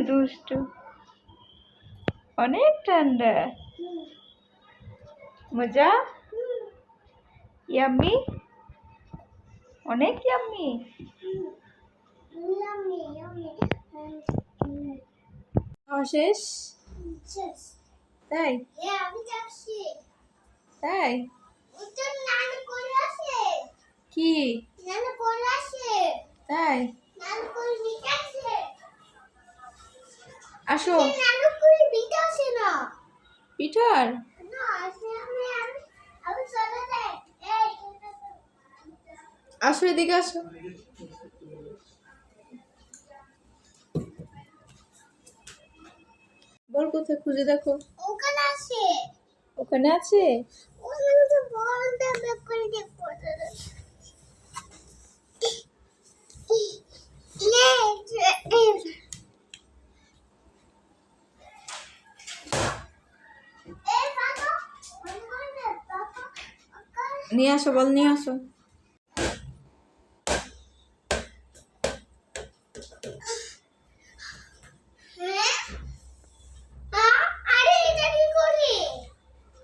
দুষ্টু। অনেক ঠান্ডা। মজা? ইয়াম্মি? অনেক ইয়াম্মি। ইয়াম্মি ইয়াম্মি শেষ? শেষ তাই? তাই? কি? তাই? আসো। পিঠার? আসো এদিকে আসো। বল কোথায় খুঁজে দেখো। ওখানে আসে ওখানে আছে? ওখানে তো বল করে দেখব নিয়ে আসো বল নিয়ে আসো।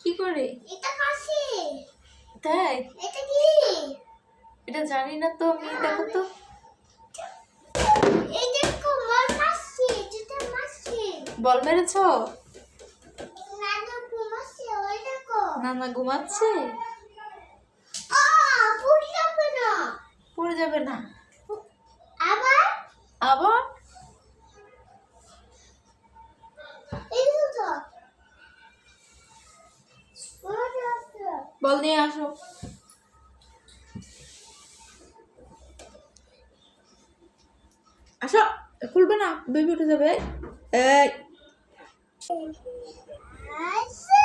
কি করে? এটা তাই? এটা জানি না তো আমি দেখো বল মেরেছো? না না ঘুমাচ্ছে আ পুরি যাবে না পড়ে যাবে না। আবার? বল নিয়ে আসো। আসো খুলবে না বেবি উঠে যাবে। এই। আসে।